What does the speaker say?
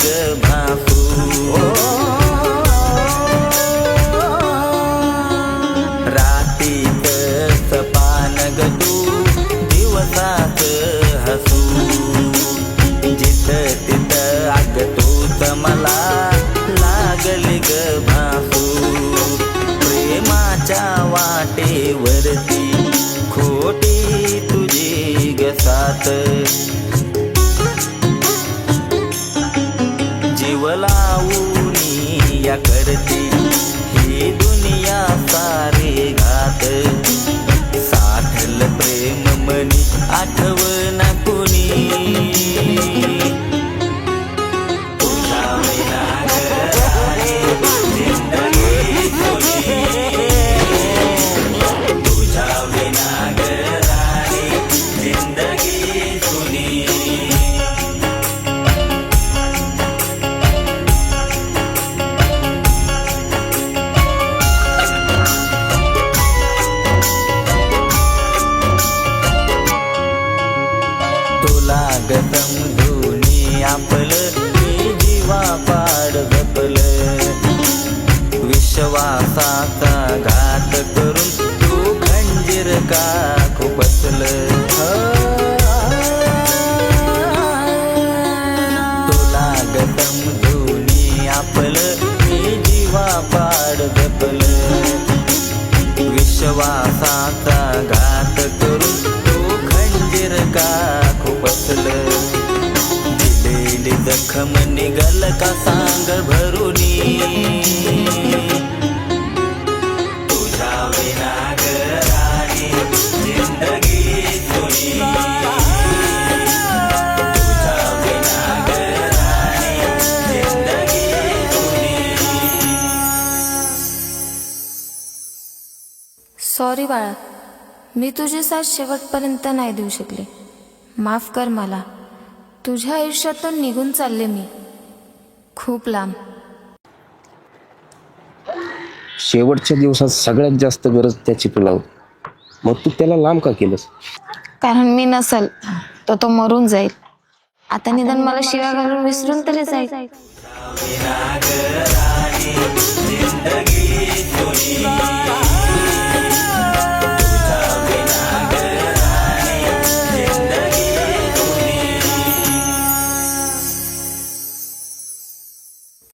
ग भासू रातीत सपान ग तू दिवसात हसू. जिथ तिथ अग तूच मला लागली ग भासू प्रेमाच्या वाटेवरती खोटी तुझी गसात जीव लावूनी या करते. ही दुनिया सारे तुला ग समजूनी आपलं. मी जीवा पाड जपलं. विश्वासाचा घात करून तू खंजीर का खुपसल. तुला ग समजूनी आपलं. मी जीवा पाड जपलं. विश्वासाचा घात करून जखम निघल का सांग भरुनी तुझ्या विना जिंदगी सॉरी बाळा मी तुझे साथ शेवटपर्यंत नाही देऊ शकले. माफ कर मला. तुझ्या आयुष्यातून निघून चालले मी. खूप लांब. शेवटच्या दिवसात सगळ्यात जास्त गरज त्याची तुला मग तू त्याला लांब का केलंस? कारण मी नसल तर तो मरून जाईल. आता निदान मला शिवा घालून विसरून तरी जाईल. जाईल.